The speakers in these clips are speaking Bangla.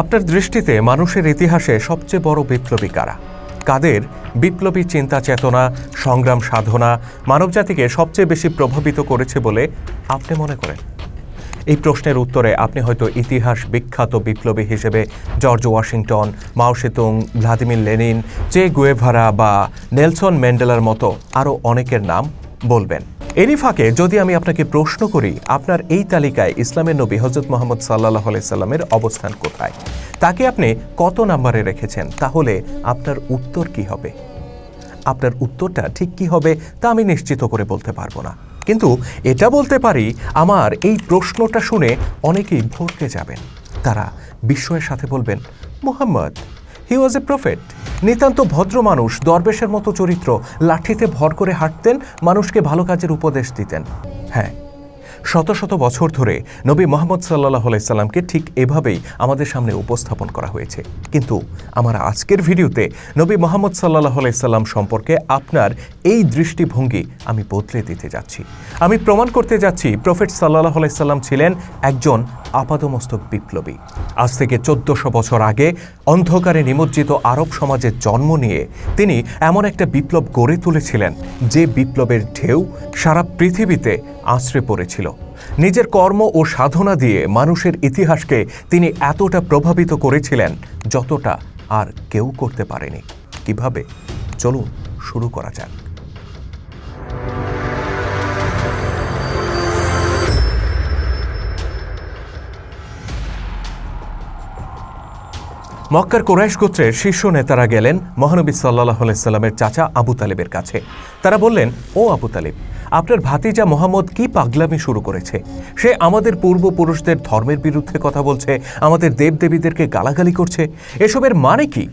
আপনার দৃষ্টিতে মানুষের ইতিহাসে সবচেয়ে বড় বিপ্লবী কারা? কাদের বিপ্লবী চিন্তা চেতনা, সংগ্রাম সাধনা মানবজাতিকে সবচেয়ে বেশি প্রভাবিত করেছে বলে আপনি মনে করেন? এই প্রশ্নের উত্তরে আপনি হয়তো ইতিহাস বিখ্যাত বিপ্লবী হিসেবে George Washington, Mao Tsetung, Vladimir Lenin, Che Guevara বা নেলসন ম্যান্ডেলার মতো আরও অনেকের নাম বলবেন। এরই ফাঁকে যদি আমি আপনাকে প্রশ্ন করি, আপনার এই তালিকায় ইসলামের নবী হজরত মোহাম্মদ সাল্লাহ সাল্লামের অবস্থান কোথায়? তাকে আপনি কত নম্বরে রেখেছেন? তাহলে আপনার উত্তর কি হবে? আপনার উত্তরটা ঠিক কি হবে, তা আমি নিশ্চিত করে বলতে পারব না। কিন্তু এটা বলতে পারি, আমার এই প্রশ্নটা শুনে অনেকেই ভরকে যাবেন। তারা বিস্ময়ের সাথে বলবেন, মোহাম্মদ হি ওয়াজ এ প্রফেট নিতান্ত ভদ্র মানুষ, দরবেশের মতো চরিত্র, লাঠিতে ভর করে হাঁটতেন, মানুষকে ভালো কাজের উপদেশ দিতেন। হ্যাঁ শত শত বছর ধরে নবী মোহাম্মদ সাল্লাহ আলাইসাল্লামকে ঠিক এভাবেই আমাদের সামনে উপস্থাপন করা হয়েছে। কিন্তু আমার আজকের ভিডিওতে নবী মোহাম্মদ সাল্লাহ আলাইসাল্লাম সম্পর্কে আপনার এই দৃষ্টিভঙ্গি আমি বদলে দিতে যাচ্ছি। আমি প্রমাণ করতে যাচ্ছি, প্রফেট সাল্লাহ আলাইসাল্লাম ছিলেন একজন আপাদমস্তক বিপ্লবী। আজ থেকে চোদ্দশো বছর আগে অন্ধকারে নিমজ্জিত আরব সমাজের জন্ম নিয়ে তিনি এমন একটা বিপ্লব গড়ে তুলেছিলেন, যে বিপ্লবের ঢেউ সারা পৃথিবীতে আশ্রে পড়েছিল। নিজের কর্ম ও সাধনা দিয়ে মানুষের ইতিহাসকে তিনি এতটা প্রভাবিত করেছিলেন, যতটা আর কেউ করতে পারেনি। কীভাবে? চলুন শুরু করা যাক। মক্কার কোরাইশ গোত্রের শীর্ষ নেতারা গেলেন মহানবী সাল্লাহ সাল্লামের চাচা আবু তালেবের কাছে। তারা বললেন, ও আবু তালেব, আপনার ভাতিজা মোহাম্মদ কি পাগলামি শুরু করেছে? সে আমাদের পূর্বপুরুষদের ধর্মের বিরুদ্ধে কথা বলছে, আমাদের দেবদেবীদেরকে গালাগালি করছে। এসবের মানে কি?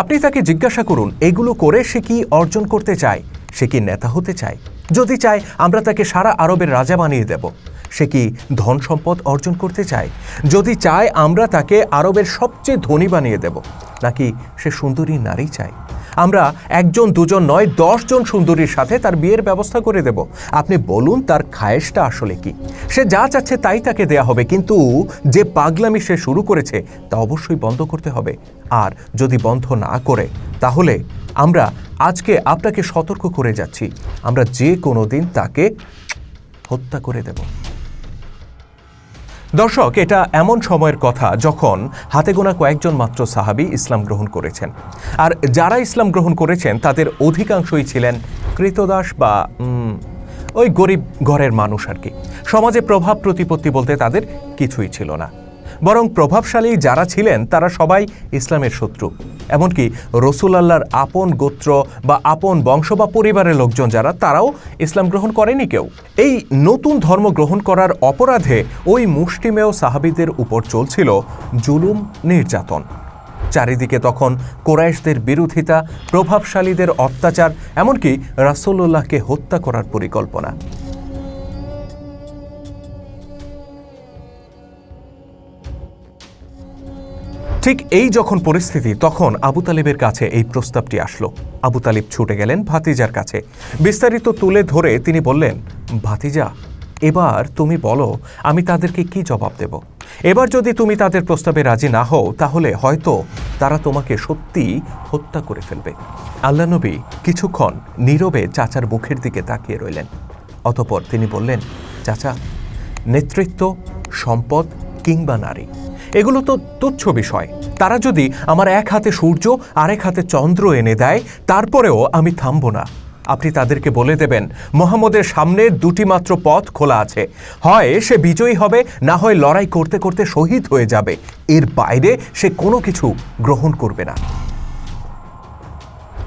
আপনি তাকে জিজ্ঞাসা করুন, এগুলো করে সে কি অর্জন করতে চায়? সে কি নেতা হতে চায়? যদি চায়, আমরা তাকে সারা আরবের রাজা বানিয়ে দেব। সে কি ধন সম্পদ অর্জন করতে চায়? যদি চায়, আমরা তাকে আরবের সবচেয়ে ধনী বানিয়ে দেব। নাকি সে সুন্দরী নারী চায়? আমরা একজন, দুজন নয় দশজন সুন্দরীর সাথে তার বিয়ের ব্যবস্থা করে দেব। আপনি বলুন, তার খায়েশটা আসলে কি? সে যা চাচ্ছে তাই তাকে দেয়া হবে, কিন্তু যে পাগলামি সে শুরু করেছে, তা অবশ্যই বন্ধ করতে হবে। আর যদি বন্ধ না করে, তাহলে আমরা আজকে আপনাকে সতর্ক করে যাচ্ছি। আমরা যে কোনো দিন তাকে হত্যা করে দেব। দর্শক, এটা এমন সময়ের কথা যখন হাতে গোনা কয়েকজন মাত্র সাহাবি ইসলাম গ্রহণ করেছেন। আর যারা ইসলাম গ্রহণ করেছেন, তাদের অধিকাংশই ছিলেন কৃতদাস বা ওই গরিব ঘরের মানুষ আর কি। সমাজে প্রভাব প্রতিপত্তি বলতে তাদের কিছুই ছিল না। বরং প্রভাবশালী যারা ছিলেন, তারা সবাই ইসলামের শত্রু। এমনকি রসুল আল্লাহর আপন গোত্র বা আপন বংশ বা পরিবারের লোকজন যারা, তারাও ইসলাম গ্রহণ করেনি কেউ। এই নতুন ধর্ম গ্রহণ করার অপরাধে ওই মুষ্টিমেয় সাহাবিদের উপর চলছিল জুলুম, নির্যাতন। চারিদিকে তখন কোরাইশদের বিরোধিতা, প্রভাবশালীদের অত্যাচার, এমনকি রাসূলুল্লাহকে হত্যা করার পরিকল্পনা। ঠিক এই যখন পরিস্থিতি, তখন আবু তালিবের কাছে এই প্রস্তাবটি আসলো। আবু তালিব ছুটে গেলেন ভাতিজার কাছে। বিস্তারিত তুলে ধরে তিনি বললেন, ভাতিজা, এবার তুমি বলো, আমি তাদেরকে কি জবাব দেব? এবার যদি তুমি তাদের প্রস্তাবে রাজি না হও, তাহলে হয়তো তারা তোমাকে সত্যি হত্যা করে ফেলবে। আল্লাহ নবী কিছুক্ষণ নীরবে চাচার মুখের দিকে তাকিয়ে রইলেন। অতপর তিনি বললেন, চাচা, নেতৃত্ব, সম্পদ কিংবা নারী এগুলো তো তুচ্ছ বিষয়। তারা যদি আমার এক হাতে সূর্য, আরেক হাতে চন্দ্র এনে দেয়, তারপরেও আমি থামব না। আপনি তাদেরকে বলে দেবেন, মোহাম্মদের সামনে দুটি মাত্র পথ খোলা আছে। হয় সে বিজয়ী হবে, না হয় লড়াই করতে করতে শহীদ হয়ে যাবে। এর বাইরে সে কোনো কিছু গ্রহণ করবে না।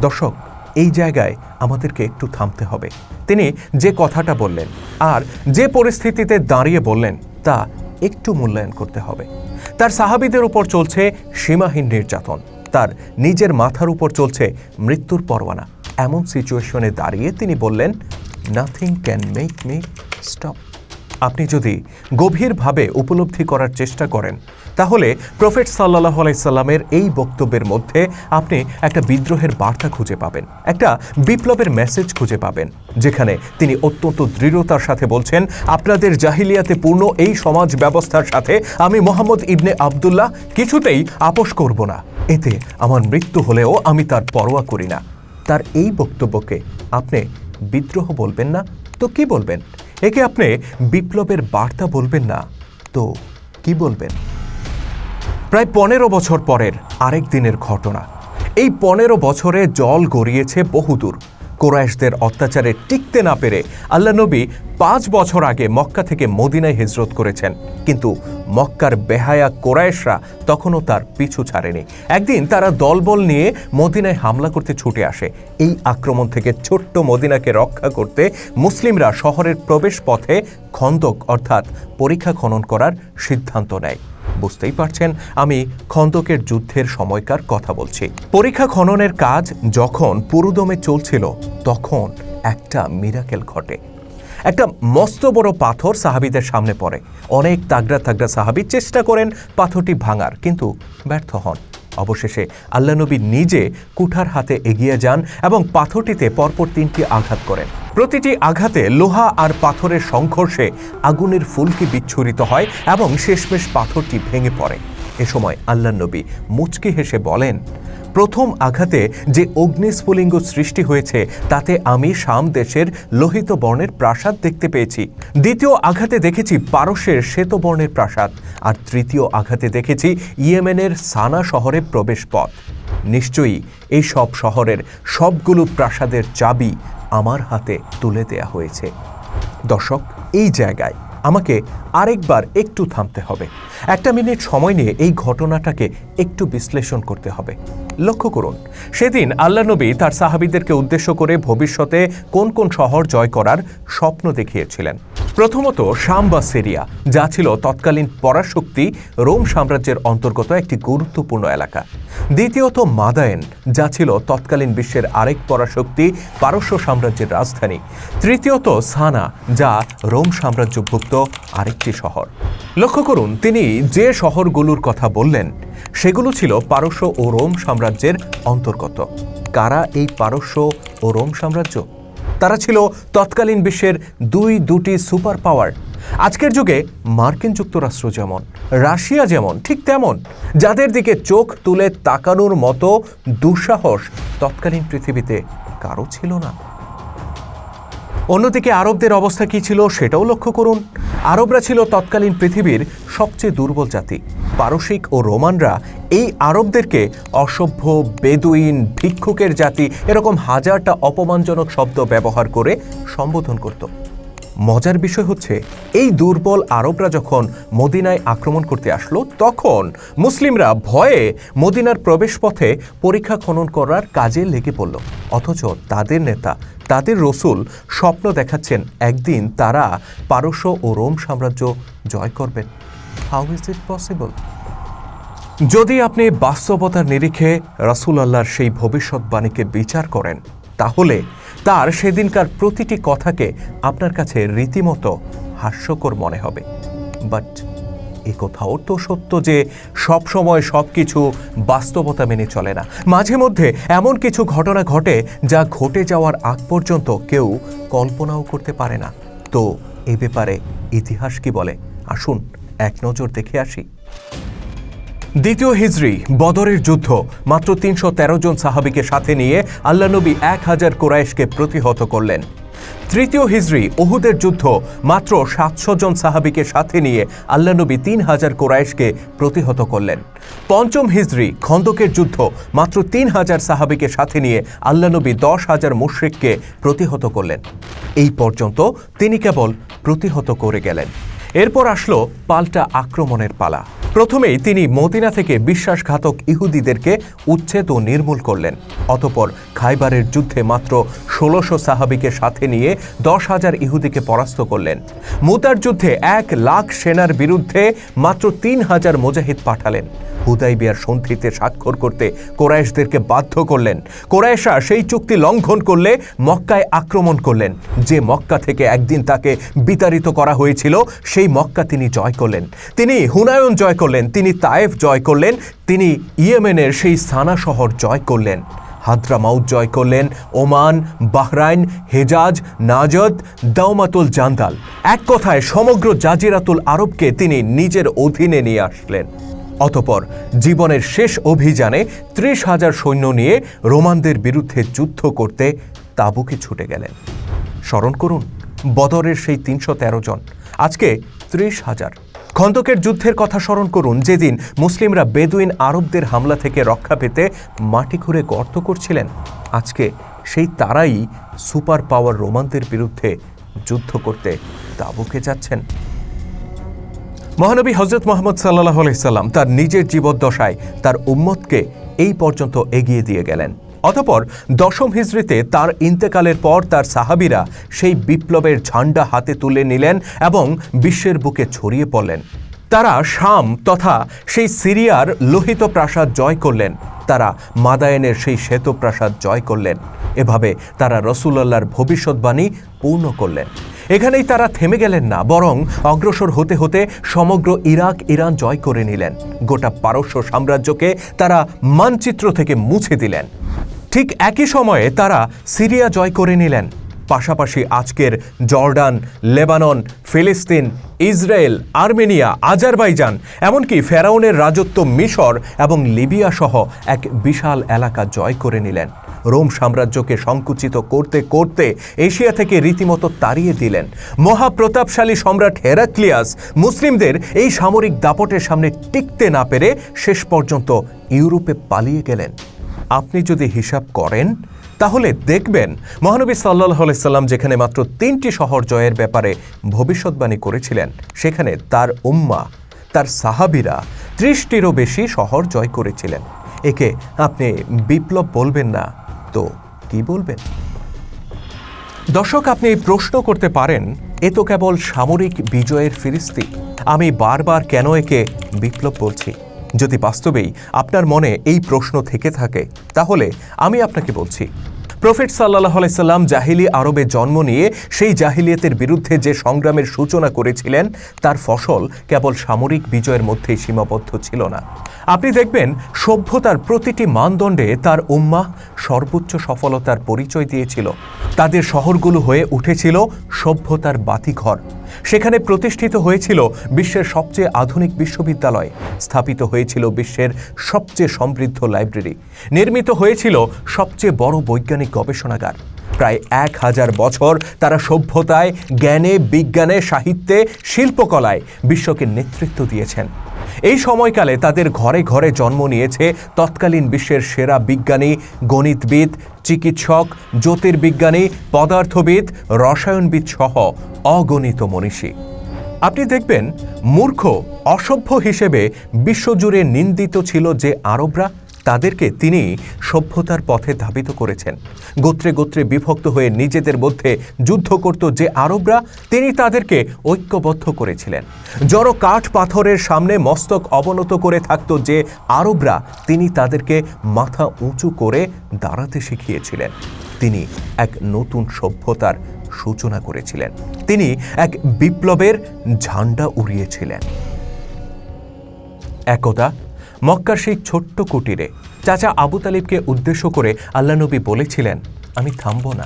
দর্শক, এই জায়গায় আমাদেরকে একটু থামতে হবে। তিনি যে কথাটা বললেন, আর যে পরিস্থিতিতে দাঁড়িয়ে বললেন, তা একটু মূল্যায়ন করতে হবে। তার সাহাবিদের উপর চলছে সীমাহীন নির্যাতন। তার নিজের মাথার উপর চলছে মৃত্যুর পরোয়ানা। এমন সিচুয়েশনে দাঁড়িয়ে তিনি বললেন nothing can make me stop আপনি যদি গভীরভাবে উপলব্ধি করার চেষ্টা করেন তাহলে প্রফেট সাল্লাহ আলাইসাল্লামের এই বক্তব্যের মধ্যে আপনি একটা বিদ্রোহের বার্তা খুঁজে পাবেন, একটা বিপ্লবের মেসেজ খুঁজে পাবেন, যেখানে তিনি অত্যন্ত দৃঢ়তার সাথে বলছেন, আপনাদের জাহিলিয়াতে পূর্ণ এই সমাজ ব্যবস্থার সাথে আমি মোহাম্মদ ইবনে আবদুল্লাহ কিছুতেই আপোষ করব না। এতে আমার মৃত্যু হলেও আমি তার পরোয়া করি না। তার এই বক্তব্যকে আপনি বিদ্রোহ বলবেন না? তো কি বলবেন? একে আপনি বিপ্লবের বার্তা বলবেন না, তো কি বলবেন? প্রায় পনেরো বছর পরের আরেক দিনের ঘটনা। এই পনেরো বছরে জল গড়িয়েছে বহুদূর। কোরাইশদের অত্যাচারে টিকতে না পেরে আল্লাহ নবী পাঁচ বছর আগে মক্কা থেকে মদিনায় হিজরত করেছেন। কিন্তু মক্কার বেহায়া কোরাইশরা তখনও তার পিছু ছাড়েনি। একদিন তারা দলবল নিয়ে মদিনায় হামলা করতে ছুটে আসে। এই আক্রমণ থেকে ছোট্ট মদিনাকে রক্ষা করতে মুসলিমরা শহরের প্রবেশ পথে খন্দক অর্থাৎ পরীক্ষা খনন করার সিদ্ধান্ত নেয়। বুঝতেই পারছেন, আমি খন্দকের যুদ্ধের সময়কার কথা বলছি। পরীক্ষা খননের কাজ যখন পুরুদমে চলছিল, তখন একটা মিরাকেল ঘটে। একটা মস্ত বড় পাথর সাহাবিদের সামনে পড়ে। অনেক তাগড়া তাগড়া সাহাবি চেষ্টা করেন পাথরটি ভাঙার, কিন্তু ব্যর্থ হন। অবশেষে আল্লানবী নিজে কুঠার হাতে এগিয়ে যান এবং পাথরটিতে পরপর তিনটি আঘাত করেন। প্রতিটি আঘাতে লোহা আর পাথরের সংঘর্ষে আগুনের ফুলকি বিচ্ছুরিত হয় এবং শেষমেশ পাথরটি ভেঙে পড়ে। এ সময় আল্লাহ নবী মুচকি হেসে বলেন প্রথম আঘাতে যে অগ্নিস্ফুলিঙ্গ সৃষ্টি হয়েছে, তাতে আমি শাম দেশের লোহিত বর্ণের প্রাসাদ দেখতে পেয়েছি। দ্বিতীয় আঘাতে দেখেছি পারস্যের শ্বেতবর্ণের প্রাসাদ। আর তৃতীয় আঘাতে দেখেছি ইয়েমেনের সানা শহরে প্রবেশ পথ নিশ্চয়ই এই সব শহরের সবগুলো প্রাসাদের চাবি আমার হাতে তুলে দেয়া হয়েছে। দর্শক, এই জায়গায় আমাকে আরেকবার একটু থামতে হবে। একটা মিনিট সময় নিয়ে এই ঘটনাটাকে একটু বিশ্লেষণ করতে হবে। লক্ষ্য করুন, সেদিন আল্লাহ নবী তার সাহাবিদেরকে উদ্দেশ্য করে ভবিষ্যতে কোন কোন শহর জয় করার স্বপ্ন দেখিয়েছিলেন। প্রথমত শাম বা সিরিয়া, যা ছিল তৎকালীন পরাশক্তি রোম সাম্রাজ্যের অন্তর্গত একটি গুরুত্বপূর্ণ এলাকা। দ্বিতীয়ত মাদায়েন, যা ছিল তৎকালীন বিশ্বের আরেক পরাশক্তি পারস্য সাম্রাজ্যের রাজধানী। তৃতীয়ত সানা, যা রোম সাম্রাজ্যভুক্ত আরেকটি শহর। লক্ষ্য করুন, তিনি যে শহরগুলোর কথা বললেন, সেগুলো ছিল পারস্য ও রোম সাম্রাজ্যের অন্তর্গত। কারা এই পারস্য ও রোম সাম্রাজ্য? তারা ছিল তৎকালীন বিশ্বের দুই দুটি সুপার পাওয়ার আজকের যুগে মার্কিন যুক্তরাষ্ট্র যেমন, রাশিয়া যেমন, ঠিক তেমন, যাদের দিকে চোখ তুলে তাকানোর মতো দুঃসাহস তৎকালীন পৃথিবীতে কারও ছিল না। অন্যদিকে আরবদের অবস্থা কী ছিল সেটাও লক্ষ্য করুন। আরবরা ছিল তৎকালীন পৃথিবীর সবচেয়ে দুর্বল জাতি। পারসিক ও রোমানরা এই আরবদেরকে অসভ্য, বেদুইন, ভিক্ষুকের জাতি এরকম হাজারটা অপমানজনক শব্দ ব্যবহার করে সম্বোধন করত। মজার বিষয় হচ্ছে, এই দুর্বল আরবরা যখন মদিনায় আক্রমণ করতে আসলো, তখন মুসলিমরা ভয়ে মদিনার প্রবেশপথে পরীক্ষা খনন করার কাজে লেগে পড়ল। অথচ তাদের নেতা তাদের রসুল স্বপ্ন দেখাচ্ছেন একদিন তারা পারস্য ও রোম সাম্রাজ্য জয় করবেন। হাউ ইজ ইট পসিবল যদি আপনি বাস্তবতার নিরিখে রাসূল আল্লাহর সেই ভবিষ্যৎবাণীকে বিচার করেন, তাহলে তার সেদিনকার প্রতিটি কথাকে আপনার কাছে রীতিমতো হাস্যকর মনে হবে। বাট এ কথাও। তো সত্য যে সব সময় সব কিছু বাস্তবতা মেনে চলে না। মাঝে মধ্যে এমন কিছু ঘটনা ঘটে যা ঘটে যাওয়ার আগ পর্যন্ত কেউ কল্পনাও করতে পারে না। তো এ ব্যাপারে ইতিহাস কি বলে? আসুন এক নজর দেখে আসি। দ্বিতীয় হিজরি, বদরের যুদ্ধ। মাত্র তিনশো তেরো জন সাহাবিকে সাথে নিয়ে আল্লাহ নবী এক হাজার কোরাইশকে প্রতিহত করলেন। তৃতীয় হিজরি ওহুদের যুদ্ধ মাত্র সাতশো জন সাহাবিকে সাথে নিয়ে আল্লানবী তিন হাজার কোরাইশকে প্রতিহত করলেন। পঞ্চম হিজরি খন্দকের যুদ্ধ মাত্র তিন হাজার সাহাবিকে সাথে নিয়ে আল্লানবী দশ হাজার মুশ্রিককে প্রতিহত করলেন। এই পর্যন্ত তিনি কেবল প্রতিহত করে গেলেন। এরপর আসলো পাল্টা আক্রমণের পালা। প্রথমেই তিনি মদিনা থেকে বিশ্বাসঘাতক ইহুদিদেরকে উচ্ছেদ ও নির্মূল করলেন। অতপর খাইবারের যুদ্ধে মাত্র ষোলোশো সাহাবিকে সাথে নিয়ে দশ হাজার ইহুদিকে পরাস্ত করলেন। মুতার যুদ্ধে এক লাখ সেনার বিরুদ্ধে মাত্র তিন হাজার মুজাহিদ পাঠালেন। হুদাইবিয়ার সন্ধিতে স্বাক্ষর করতে কোরাইশদেরকে বাধ্য করলেন। কোরাইশা সেই চুক্তি লঙ্ঘন করলে মক্কায় আক্রমণ করলেন। যে মক্কা থেকে একদিন তাকে বিতাড়িত করা হয়েছিল, সেই মক্কা তিনি জয় করলেন। তিনি হুনায়ন জয় করলেন, তিনি তায়েফ জয় করলেন, তিনি ইয়েমেনের সেই সানা শহর জয় করলেন। হাদ্রামাউদ জয় করলেন, Oman, Bahrain, Hejaz Najd Daumatul Jandal. এক কথায় সমগ্র জাজিরাতুল আরবকে তিনি নিজের অধীনে নিয়ে আসলেন। অতপর জীবনের শেষ অভিযানে ত্রিশ হাজার সৈন্য নিয়ে রোমানদের বিরুদ্ধে যুদ্ধ করতে তাবুকে ছুটে গেলেন। স্মরণ করুন, বদরের সেই তিনশো তেরো জন আজকে ত্রিশ হাজার। খন্দকের যুদ্ধের কথা স্মরণ করুন, যেদিন মুসলিমরা বেদুইন আরবদের হামলা থেকে রক্ষা পেতে মাটি খুঁড়ে গর্ত করছিলেন। আজকে সেই তারাই সুপার পাওয়ার রোমানদের বিরুদ্ধে যুদ্ধ করতে তাবুকে যাচ্ছেন। মহানবী হজরত মোহাম্মদ সাল্লাহ সাল্লাম তার নিজের জীবদ্দশায় তার উম্মতকে এই পর্যন্ত এগিয়ে দিয়ে গেলেন। অতপর দশম হিজড়িতে তার ইন্তেকালের পর তার সাহাবিরা সেই বিপ্লবের ঝান্ডা হাতে তুলে নিলেন এবং বিশ্বের বুকে ছড়িয়ে পড়লেন। তারা শাম তথা সেই সিরিয়ার লোহিত প্রাসাদ জয় করলেন। তারা মাদায়েনের সেই শ্বেত প্রাসাদ জয় করলেন। এভাবে তারা রসুলাল্লাহর ভবিষ্যৎবাণী পূর্ণ করলেন। এখানেই তারা থেমে গেলেন না, বরং অগ্রসর হতে হতে সমগ্র ইরাক, ইরান জয় করে নিলেন। গোটা পারস্য সাম্রাজ্যকে তারা মানচিত্র থেকে মুছে দিলেন। ঠিক একই সময়ে তারা সিরিয়া জয় করে নিলেন। পাশাপাশি আজকের জর্ডান, লেবানন, ফিলিস্তিন, ইসরায়েল, আর্মেনিয়া, আজারবাইজান, এমনকি ফেরাউনের রাজত্ব মিশর এবং লিবিয়া সহ এক বিশাল এলাকা জয় করে নিলেন। রোম সাম্রাজ্যকে সংকুচিত করতে করতে এশিয়া থেকে রীতিমতো তাড়িয়ে দিলেন। মহাপ্রতাপশালী সম্রাট হেরাক্লিয়াস মুসলিমদের এই সামরিক দাপটের সামনে টিকতে না পেরে শেষ পর্যন্ত ইউরোপে পালিয়ে গেলেন। আপনি যদি হিসাব করেন, তাহলে দেখবেন মহানবী সাল্লাহ সাল্লাম যেখানে মাত্র তিনটি শহর জয়ের ব্যাপারে ভবিষ্যৎবাণী করেছিলেন, সেখানে তার উম্মা, তার সাহাবিরা ত্রিশটিরও বেশি শহর জয় করেছিলেন। একে আপনি বিপ্লব বলবেন না, তো কি বলবেন? দর্শক, আপনি প্রশ্ন করতে পারেন, এ তো কেবল সামরিক বিজয়ের ফিরিস্তি, আমি বারবার কেন একে বিপ্লব বলছি? যদি বাস্তবেই আপনার মনে এই প্রশ্ন থেকে থাকে, তাহলে আমি আপনাকে বলছি, প্রফেট সাল্লাহ সাল্লাম জাহিলি আরবে জন্ম নিয়ে সেই জাহিলিয়াতের বিরুদ্ধে যে সংগ্রামের সূচনা করেছিলেন, তার ফসল কেবল সামরিক বিজয়ের মধ্যেই সীমাবদ্ধ ছিল না। আপনি দেখবেন, সভ্যতার প্রতিটি মানদণ্ডে তার উম্মা সর্বোচ্চ সফলতার পরিচয় দিয়েছিল। তাদের শহরগুলো হয়ে উঠেছিল সভ্যতার বাতিঘর। সেখানে প্রতিষ্ঠিত হয়েছিল বিশ্বের সবচেয়ে আধুনিক বিশ্ববিদ্যালয়। স্থাপিত হয়েছিল বিশ্বের সবচেয়ে সমৃদ্ধ লাইব্রেরি। নির্মিত হয়েছিল সবচেয়ে বড় বৈজ্ঞানিক গবেষণাগার। প্রায় এক হাজার বছর তারা সভ্যতায়, জ্ঞানে, বিজ্ঞানে, সাহিত্যে, শিল্পকলায় বিশ্বকে নেতৃত্ব দিয়েছেন। এই সময়কালে তাদের ঘরে ঘরে জন্ম নিয়েছে তৎকালীন বিশ্বের সেরা বিজ্ঞানী, গণিতবিদ, চিকিৎসক, জ্যোতির্বিজ্ঞানী, পদার্থবিদ, রসায়নবিদ সহ অগণিত মনীষী। আপনি দেখবেন, মূর্খ, অসভ্য হিসেবে বিশ্বজুড়ে নিন্দিত ছিল যে আরবরা তাদেরকে তিনি সভ্যতার পথে ধাবিত করেছেন। গোত্রে গোত্রে বিভক্ত হয়ে নিজেদের মধ্যে যুদ্ধ করত যে আরবরা, তিনি তাদেরকে ঐক্যবদ্ধ করেছিলেন। জড় কাঠ পাথরের সামনে মস্তক অবনত করে থাকত যে আরবরা, তিনি তাদেরকে মাথা উঁচু করে দাঁড়াতে শিখিয়েছিলেন। তিনি এক নতুন সভ্যতার সূচনা করেছিলেন। তিনি এক বিপ্লবের ঝান্ডা উড়িয়েছিলেন। একদা মক্কার সেই ছোট্ট কুটিরে। চাচা আবু তালিবকে উদ্দেশ্য করে আল্লাহ নবী বলেছিলেন, আমি থামব না।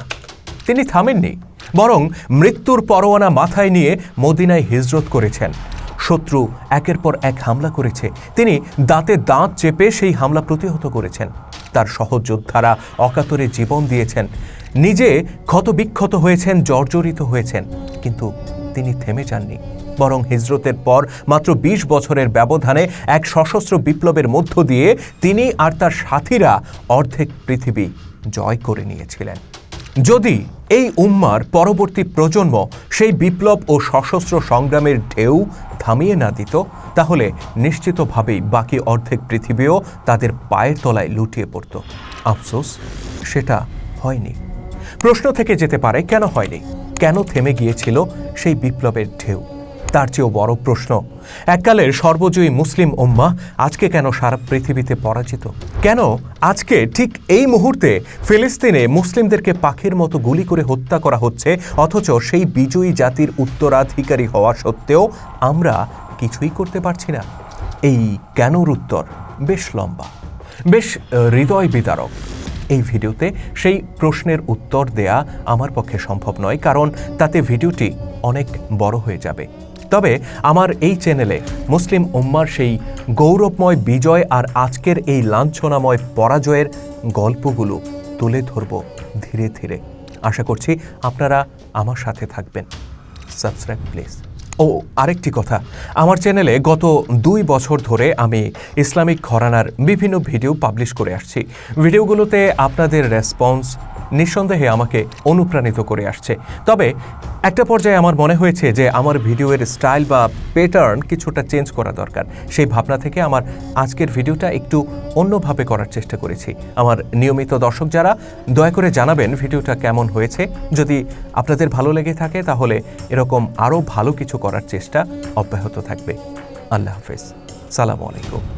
তিনি থামেননি, বরং মৃত্যুর পরোয়ানা মাথায় নিয়ে মদিনায় হিজরত করেছেন। শত্রু একের পর এক হামলা করেছে। তিনি দাঁতে দাঁত চেপে সেই হামলা প্রতিহত করেছেন। তার সহযোদ্ধারা অকাতরে জীবন দিয়েছেন। নিজে ক্ষতবিক্ষত হয়েছেন, জর্জরিত হয়েছেন। কিন্তু তিনি থেমে যাননি। বরং হিজরতের পর মাত্র ২০ বছরের ব্যবধানে এক সশস্ত্র বিপ্লবের মধ্য দিয়ে তিনি আর তার সাথীরা অর্ধেক পৃথিবী জয় করে নিয়েছিলেন। যদি এই উম্মার পরবর্তী প্রজন্ম সেই বিপ্লব ও সশস্ত্র সংগ্রামের ঢেউ থামিয়ে না দিত, তাহলে নিশ্চিতভাবেই বাকি অর্ধেক পৃথিবীও তাদের পায়ের তলায় লুটিয়ে পড়ত। আফসোস, সেটা হয়নি। প্রশ্ন থেকে যেতে পারে, কেন হয়নি? কেন থেমে গিয়েছিল সেই বিপ্লবের ঢেউ? তার চেয়েও বড় প্রশ্ন। এককালের সর্বজয়ী মুসলিম উম্মা আজকে কেন সারা পৃথিবীতে পরাজিত? কেন আজকে ঠিক এই মুহূর্তে ফিলিস্তিনে মুসলিমদেরকে পাখির মতো গুলি করে হত্যা করা হচ্ছে, অথচ সেই বিজয়ী জাতির উত্তরাধিকারী হওয়া সত্ত্বেও আমরা কিছুই করতে পারছি না? এই কেনর উত্তর বেশ লম্বা। বেশ হৃদয় বিদারক। এই ভিডিওতে সেই প্রশ্নের উত্তর দেয়া আমার পক্ষে সম্ভব নয়, কারণ তাতে ভিডিওটি অনেক বড় হয়ে যাবে। তবে আমার এই চ্যানেলে মুসলিম উম্মার সেই গৌরবময় বিজয় আর আজকের এই লাঞ্ছনাময় পরাজয়ের গল্পগুলো তুলে ধরব ধীরে ধীরে। আশা করছি আপনারা আমার সাথে থাকবেন। Subscribe please. ও, আরেকটি কথা। আমার চ্যানেলে গত দুই বছর ধরে আমি ইসলামিক ঘরানার বিভিন্ন ভিডিও পাবলিশ করে আসছি। ভিডিওগুলোতে আপনাদের রেসপন্স নিঃসন্দেহে আমাকে অনুপ্রাণিত করে আসছে। তবে একটা পর্যায়ে আমার মনে হয়েছে যে আমার ভিডিওর স্টাইল বা প্যাটার্ন কিছুটা চেঞ্জ করা দরকার। সেই ভাবনা থেকে আমার আজকের ভিডিওটা একটু অন্যভাবে করার চেষ্টা করেছি। আমার নিয়মিত দর্শক যারা, দয়া করে জানাবেন ভিডিওটা কেমন হয়েছে। যদি আপনাদের ভালো লেগে থাকে তাহলে এরকম আরও ভালো কিছু করার চেষ্টা অব্যাহত থাকবে। আল্লাহ হাফেজ। সালামু আলাইকুম।